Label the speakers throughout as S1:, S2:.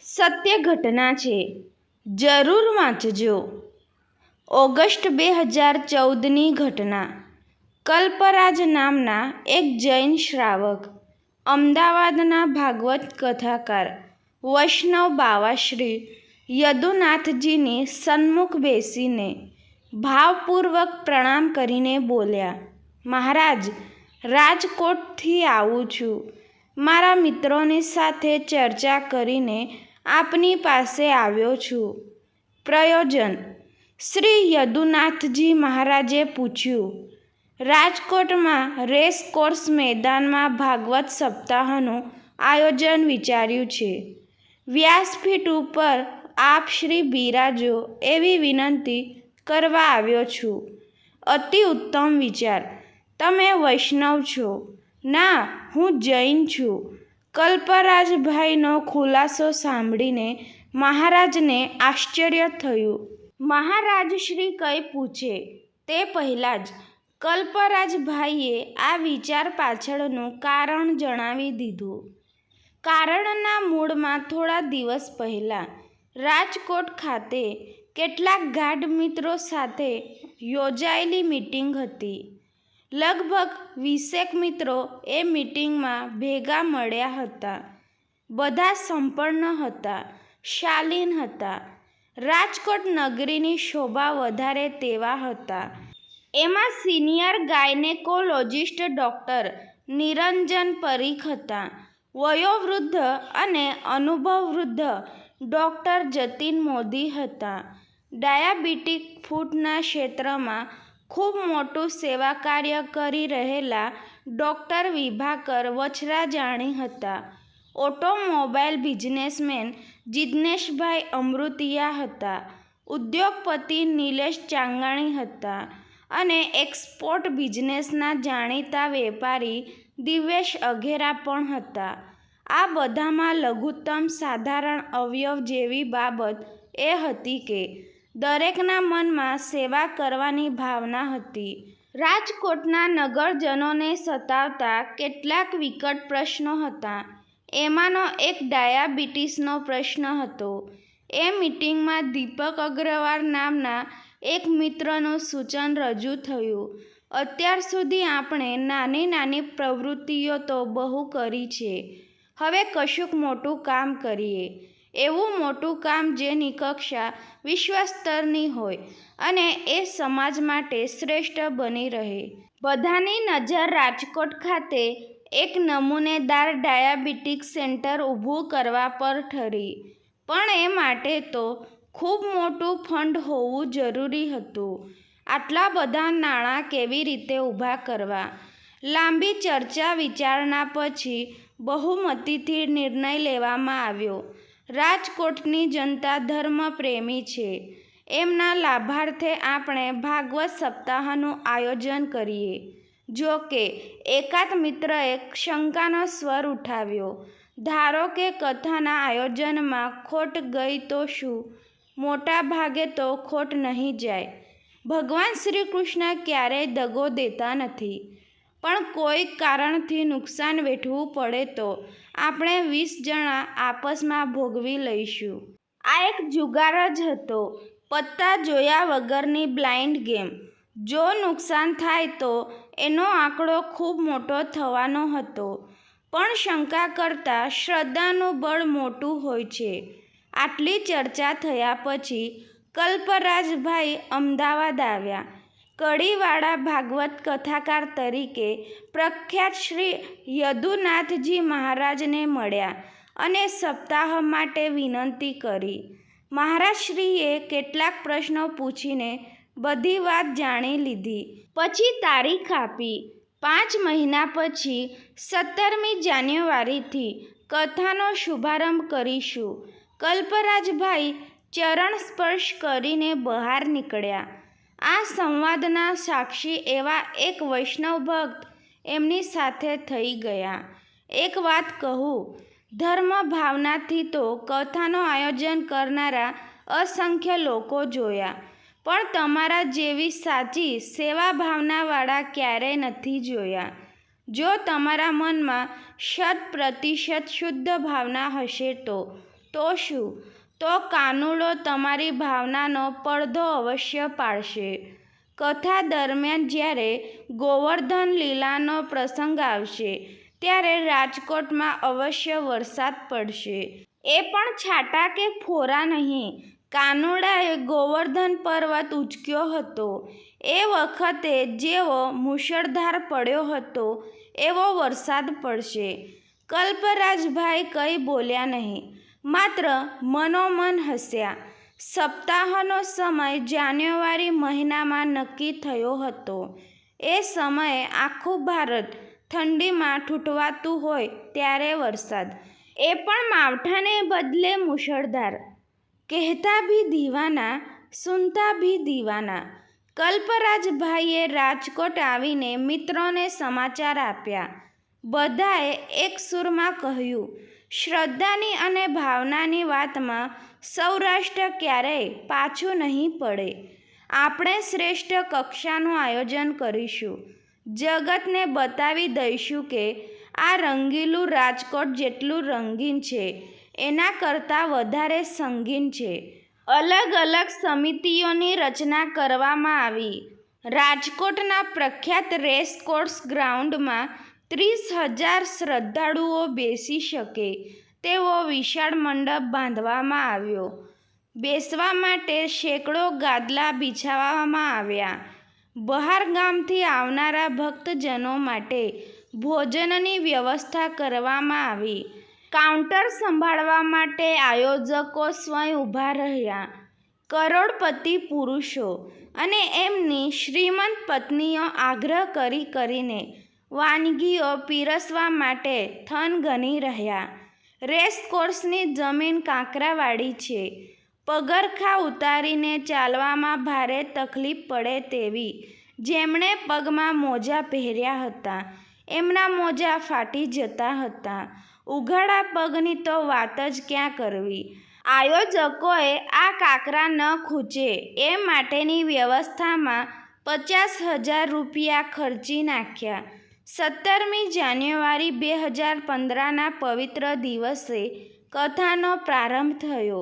S1: સત્ય ઘટના છે. જરૂર વાંચજો. ઓગસ્ટ બે હજાર ચૌદની ઘટના. કલ્પરાજ નામના એક જૈન શ્રાવક, અમદાવાદના ભાગવત કથાકાર, વૈષ્ણવ બાવાશ્રી યદુનાથજીની સન્મુખ બેસીને ભાવપૂર્વક પ્રણામ કરીને બોલ્યા, મહારાજ, રાજકોટથી આવું છું. મારા મિત્રોની સાથે ચર્ચા કરીને આપની પાસે આવ્યો છું. પ્રયોજન. શ્રી યદુનાથજી મહારાજે પૂછ્યું, રાજકોટમાં રેસ કોર્સ મેદાનમાં ભાગવત સપ્તાહનું આયોજન વિચાર્યું છે. વ્યાસપીઠ ઉપર આપ શ્રી બિરાજો એવી વિનંતી કરવા આવ્યો છું. અતિ ઉત્તમ વિચાર. તમે વૈષ્ણવ છો. ના, હું જૈન છું. કલ્પરાજભાઈનો ખુલાસો સાંભળીને મહારાજને આશ્ચર્ય થયું. મહારાજશ્રી કંઈ પૂછે, તે પહેલાં જ કલ્પરાજભાઈએ આ વિચાર પાછળનું કારણ જણાવી દીધું. કારણના મૂળમાં થોડા દિવસ પહેલાં રાજકોટ ખાતે કેટલાક ગાઢ મિત્રો સાથે યોજાયેલી મીટિંગ હતી. લગભગ વીસેક મિત્રો એ મિટિંગમાં ભેગા મળ્યા હતા. બધા સંપન્ન હતા, શાલીન હતા. રાજકોટ નગરીની શોભા વધારે તેવા હતા. એમાં senior gynaecologist doctor Niranjan Parikh હતા, વયોવૃદ્ધ અને અનુભવવૃદ્ધ ડૉક્ટર જતીન મોદી હતા. ડાયાબિટીક ફૂટના ક્ષેત્રમાં ખૂબ મોટું સેવા કાર્ય કરી રહેલા ડૉક્ટર વિભાકર વછરાજાણી હતા. ઓટોમોબાઈલ બિઝનેસમેન જિજ્ઞેશભાઈ અમૃતિયા હતા. ઉદ્યોગપતિ નિલેશ ચાંગાણી હતા અને એક્સપોર્ટ બિઝનેસના જાણીતા વેપારી દિવેશ અઘેરા પણ હતા. આ બધામાં લઘુત્તમ સાધારણ અવયવ જેવી બાબત એ હતી કે દરેકના મનમાં સેવા કરવાની ભાવના હતી. રાજકોટના નગરજનોને સતાવતા કેટલાક વિકટ પ્રશ્નો હતા. એમાંનો એક ડાયાબિટીસનો પ્રશ્ન હતો. એ મિટિંગમાં દીપક અગ્રવાલ નામના એક મિત્રનું સૂચન રજૂ થયું. અત્યાર સુધી આપણે નાની નાની પ્રવૃત્તિઓ તો બહુ કરી છે. હવે કશુંક મોટું કામ કરીએ. એવું મોટું કામ જેની કક્ષા વિશ્વસ્તરની હોય અને એ સમાજ માટે શ્રેષ્ઠ બની રહે. બધાની નજર રાજકોટ ખાતે એક નમૂનેદાર ડાયાબિટીક સેન્ટર ઊભું કરવા પર ઠરી. પણ એ માટે તો ખૂબ મોટું ફંડ હોવું જરૂરી હતું. આટલા બધા નાણાં કેવી રીતે ઊભા કરવા? લાંબી ચર્ચા વિચારણા પછી બહુમતીથી નિર્ણય લેવામાં આવ્યો. રાજકોટની જનતા ધર્મપ્રેમી છે. એમના લાભાર્થે આપણે ભાગવત સપ્તાહનું આયોજન કરીએ. જો કે, એકાદ મિત્રએ શંકાનો સ્વર ઉઠાવ્યો. ધારો કે કથાના આયોજનમાં ખોટ ગઈ તો શું? મોટા ભાગે તો ખોટ નહીં જાય. ભગવાન શ્રી કૃષ્ણ ક્યારેય દગો દેતા નથી. પણ કોઈ કારણથી નુકસાન વેઠવું પડે તો આપણે વીસ જણા આપસમાં ભોગવી લઈશું. આ એક જુગાર જ હતો. પત્તા જોયા વગરની બ્લાઇન્ડ ગેમ. જો નુકસાન થાય તો એનો આંકડો ખૂબ મોટો થવાનો હતો. પણ શંકા કરતાં શ્રદ્ધાનું બળ મોટું હોય છે. આટલી ચર્ચા થયા પછી કલ્પરાજભાઈ અમદાવાદ આવ્યા. કડીવાળા ભાગવત કથાકાર તરીકે પ્રખ્યાત શ્રી યદુનાથજી મહારાજને મળ્યા અને સપ્તાહ માટે વિનંતી કરી. મહારાજશ્રીએ કેટલાક પ્રશ્નો પૂછીને બધી વાત જાણી લીધી. પછી તારીખ આપી. પાંચ મહિના પછી સત્તરમી જાન્યુઆરીથી કથાનો શુભારંભ કરીશું. કલ્પરાજભાઈ ચરણ સ્પર્શ કરીને બહાર નીકળ્યા. આ સંવાદના સાક્ષી એવા એક વૈષ્ણવ ભક્ત એમની સાથે થઈ ગયા. એક વાત કહું, ધર્મ ભાવનાથી તો કથાનું આયોજન કરનારા અસંખ્ય લોકો જોયા, પણ તમારા જેવી સાચી સેવા ભાવનાવાળા ક્યારેય નથી જોયા. જો તમારા મનમાં શત પ્રતિશત શુદ્ધ ભાવના હશે તો તો શું? તો કાનુડો તમારી ભાવનાનો પડદો અવશ્ય પાડશે. કથા દરમિયાન જ્યારે ગોવર્ધન લીલાનો પ્રસંગ આવશે, ત્યારે રાજકોટમાં અવશ્ય વરસાદ પડશે. એ પણ છાટા કે ફોરા નહીં, કાનુડાએ ગોવર્ધન પર્વત ઉંચક્યો હતો. એ વખતે જેવો મુશળધાર પડ્યો હતો, એવો વરસાદ પડશે. કલ્પરાજભાઈ કંઈ બોલ્યા નહીં. માત્ર મનોમન હસ્યા. સપ્તાહનો સમય જાન્યુઆરી મહિનામાં નક્કી થયો હતો. એ સમયે આખું ભારત ઠંડીમાં ઠૂંઠવાતું હોય ત્યારે વરસાદ. એ પણ માવઠાને બદલે મુશળધાર. કહેતા ભી દીવાના, સુનતા ભી દીવાના. કલ્પરાજભાઈએ રાજકોટ આવીને મિત્રોને સમાચાર આપ્યા. બધાએ એક સૂરમાં કહ્યું શ્રદ્ધાની અને ભાવનાની વાતમાં સૌરાષ્ટ્ર ક્યારેય પાછું નહીં પડે. આપણે શ્રેષ્ઠ કક્ષાનું આયોજન કરીશું. જગતને બતાવી દઈશું કે આ રંગીલું રાજકોટ જેટલું રંગીન છે, એના કરતાં વધારે સંગીન છે. અલગ અલગ સમિતિઓની રચના કરવામાં આવી. રાજકોટના પ્રખ્યાત રેસકોર્સ ગ્રાઉન્ડમાં ત્રીસ હજાર શ્રદ્ધાળુઓ બેસી શકે તેવો વિશાળ મંડપ બાંધવામાં આવ્યો. બેસવા માટે સેંકડો ગાદલા બિછાવવામાં આવ્યા. બહાર ગામથી આવનારા ભક્તજનો માટે ભોજનની વ્યવસ્થા કરવામાં આવી. કાઉન્ટર સંભાળવા માટે આયોજકો સ્વયં ઊભા રહ્યા. કરોડપતિ પુરુષો અને એમની શ્રીમંત પત્નીઓ આગ્રહ કરી કરીને વાનગીઓ પીરસવા માટે થનગની રહ્યા. રેસકોર્સની જમીન કાંકરાવાળી છે. પગરખાં ઉતારીને ચાલવામાં ભારે તકલીફ પડે તેવી. જેમણે પગમાં મોજા પહેર્યા હતા, એમના મોજા ફાટી જતા હતા. ઉઘાડા પગની તો વાત જ ક્યાં કરવી? આયોજકોએ આ કાંકરા ન ખૂંચે, એ માટેની વ્યવસ્થામાં પચાસ હજાર રૂપિયા ખર્ચી નાખ્યા. સત્તરમી જાન્યુઆરી બે હજાર પંદરના પવિત્ર દિવસે કથાનો પ્રારંભ થયો.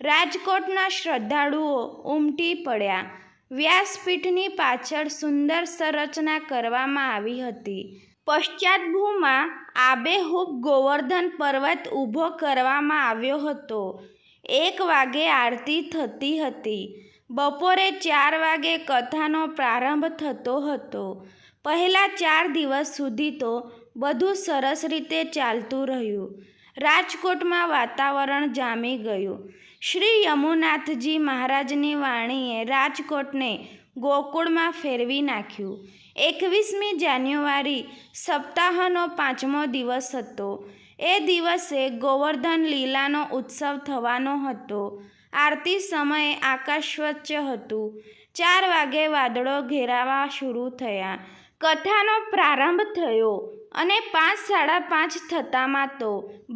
S1: રાજકોટના શ્રદ્ધાળુઓ ઉમટી પડ્યા. વ્યાસપીઠની પાછળ સુંદર સંરચના કરવામાં આવી હતી. પશ્ચાતભૂમાં આબેહૂબ ગોવર્ધન પર્વત ઊભો કરવામાં આવ્યો હતો. એક વાગે આરતી થતી હતી. બપોરે ચાર વાગે કથાનો પ્રારંભ થતો હતો. પહેલા ચાર દિવસ સુધી તો બધું સરસ રીતે ચાલતું રહ્યું. રાજકોટમાં વાતાવરણ જામી ગયું. શ્રી યમુનાથજી મહારાજની વાણીએ રાજકોટને ગોકુળમાં ફેરવી નાખ્યું. એકવીસમી જાન્યુઆરી સપ્તાહનો પાંચમો દિવસ હતો. એ દિવસે ગોવર્ધન લીલાનો ઉત્સવ થવાનો હતો. આરતી સમયે આકાશ સ્વચ્છ હતું. ચાર વાગે વાદળો ઘેરાવા શરૂ થયા. કથાનો પ્રારંભ થયો અને પાંચ સાડા પાંચ થતામાં તો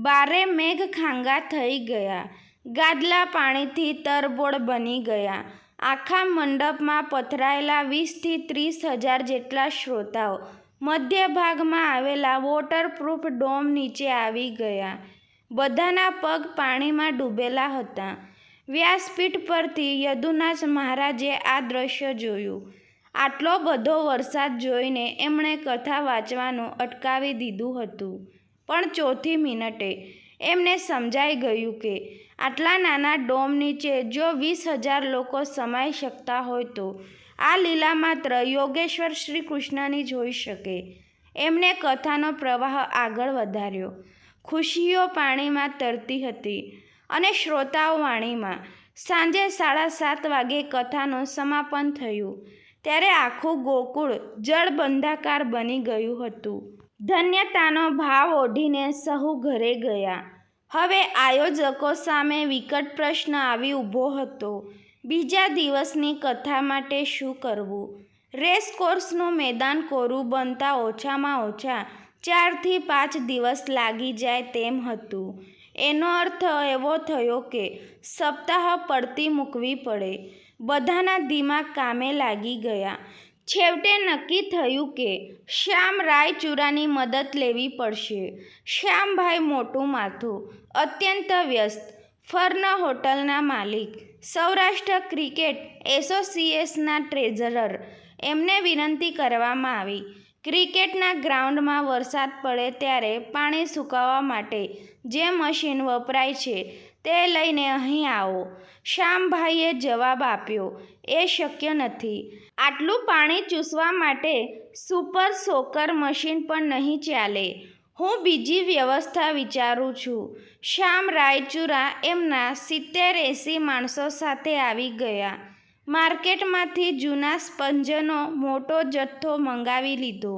S1: બારે મેઘ ખાંગા થઈ ગયા. ગાદલા પાણીથી તરબોળ બની ગયા. આખા મંડપમાં પથરાયેલા વીસથી ત્રીસ હજાર જેટલા શ્રોતાઓ મધ્ય ભાગમાં આવેલા વોટરપ્રૂફ ડોમ નીચે આવી ગયા. બધાના પગ પાણીમાં ડૂબેલા હતા. વ્યાસપીઠ પરથી યદુનાથ મહારાજે આ દ્રશ્ય જોયું. આટલો બધો વરસાદ જોઈને એમણે કથા વાંચવાનું અટકાવી દીધું હતું. પણ ચોથી મિનિટે એમને સમજાઈ ગયું કે આટલા નાના ડોમ નીચે જો વીસ હજાર લોકો સમાઈ શકતા હોય તો આ લીલા માત્ર યોગેશ્વર શ્રી કૃષ્ણની જ હોઈ શકે. એમણે કથાનો પ્રવાહ આગળ વધાર્યો. ખુશીઓ પાણીમાં તરતી હતી અને શ્રોતાઓ વાણીમાં સાંજે સાડા સાત વાગે કથાનું સમાપન થયું. ત્યારે આખું ગોકુળ જળબંધાકાર બની ગયું હતું. ધન્યતાનો ભાવ ઓઢીને સહુ ઘરે ગયા. હવે આયોજકો સામે વિકટ પ્રશ્ન આવી ઊભો હતો. બીજા દિવસની કથા માટે શું કરવું? રેસ કોર્સનું મેદાન કોરું બનતા ઓછામાં ઓછા ચારથી પાંચ દિવસ લાગી જાય તેમ હતું. એનો અર્થ એવો થયો કે સપ્તાહ પડતી મૂકવી પડે. બધાના દિમાગ કામે લાગી ગયા. છેવટે નક્કી થયું કે શ્યામ રાયચુરાની મદદ લેવી પડશે. શ્યામભાઈ મોટું માથું, અત્યંત વ્યસ્ત, ફર્ન હોટલના માલિક, સૌરાષ્ટ્ર ક્રિકેટ એસોસિએશનના ટ્રેઝરર. એમને વિનંતી કરવામાં આવી, ક્રિકેટના ગ્રાઉન્ડમાં વરસાદ પડે ત્યારે પાણી સુકાવવા માટે જે મશીન વપરાય છે તે લઈને અહીં આવો. શ્યામભાઈએ જવાબ આપ્યો, એ શક્ય નથી. આટલું પાણી ચૂસવા માટે સુપર સોકર મશીન પણ નહીં ચાલે. હું બીજી વ્યવસ્થા વિચારું છું. શ્યામ રાયચુરા એમના સિત્તેર એંસી માણસો સાથે આવી ગયા. માર્કેટમાંથી જૂના સ્પંજનો મોટો જથ્થો મંગાવી લીધો.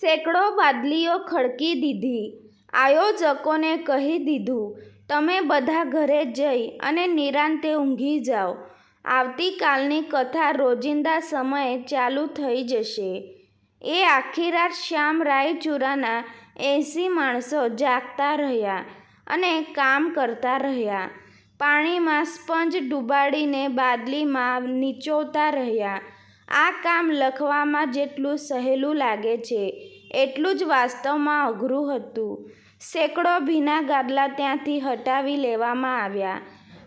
S1: સેંકડો બાદલીઓ ખડકી દીધી. આયોજકોને કહી દીધું તમે બધા ઘરે જઈ અને નિરાંતે ઊંઘી જાઓ. આવતીકાલની કથા રોજિંદા સમયે ચાલુ થઈ જશે. એ આખી રાત શ્યામ રાયચુરાના એંસી માણસો જાગતા રહ્યા અને કામ કરતા રહ્યા. પાણીમાં સ્પંજ ડૂબાડીને બાદલીમાં નીચોવતા રહ્યા. આ કામ લખવામાં જેટલું સહેલું લાગે છે, એટલું જ વાસ્તવમાં અઘરું હતું. સેંકડો ભીના ગાદલા ત્યાંથી હટાવી લેવામાં આવ્યા.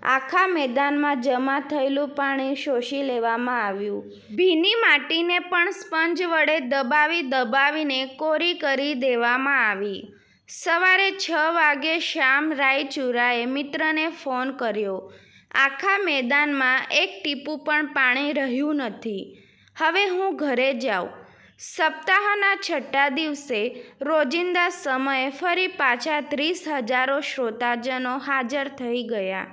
S1: આખા મેદાનમાં જમા થયેલું પાણી શોષી લેવામાં આવ્યું. ભીની માટીને પણ સ્પંજ વડે દબાવી દબાવીને કોરી કરી દેવામાં આવી. સવારે છ વાગે શ્યામ રાયચુરાએ મિત્રને ફોન કર્યો. આખા મેદાનમાં એક ટીપું પણ પાણી રહ્યું નથી. હવે હું ઘરે જાઉં. સપ્તાહના છઠ્ઠા દિવસે રોજિંદા સમયે ફરી પાછા ત્રીસ હજારો શ્રોતાજનો હાજર થઈ ગયા.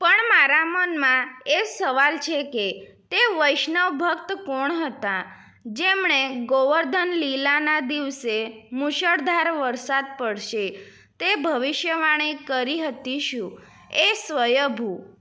S1: પણ મારા મનમાં એ સવાલ છે કે, તે વૈષ્ણવ ભક્ત કોણ હતા? જેમણે ગોવર્ધન લીલાના દિવસે મુશળધાર વરસાદ પડશે, તે ભવિષ્યવાણી કરી હતી શું એ સ્વયંભૂ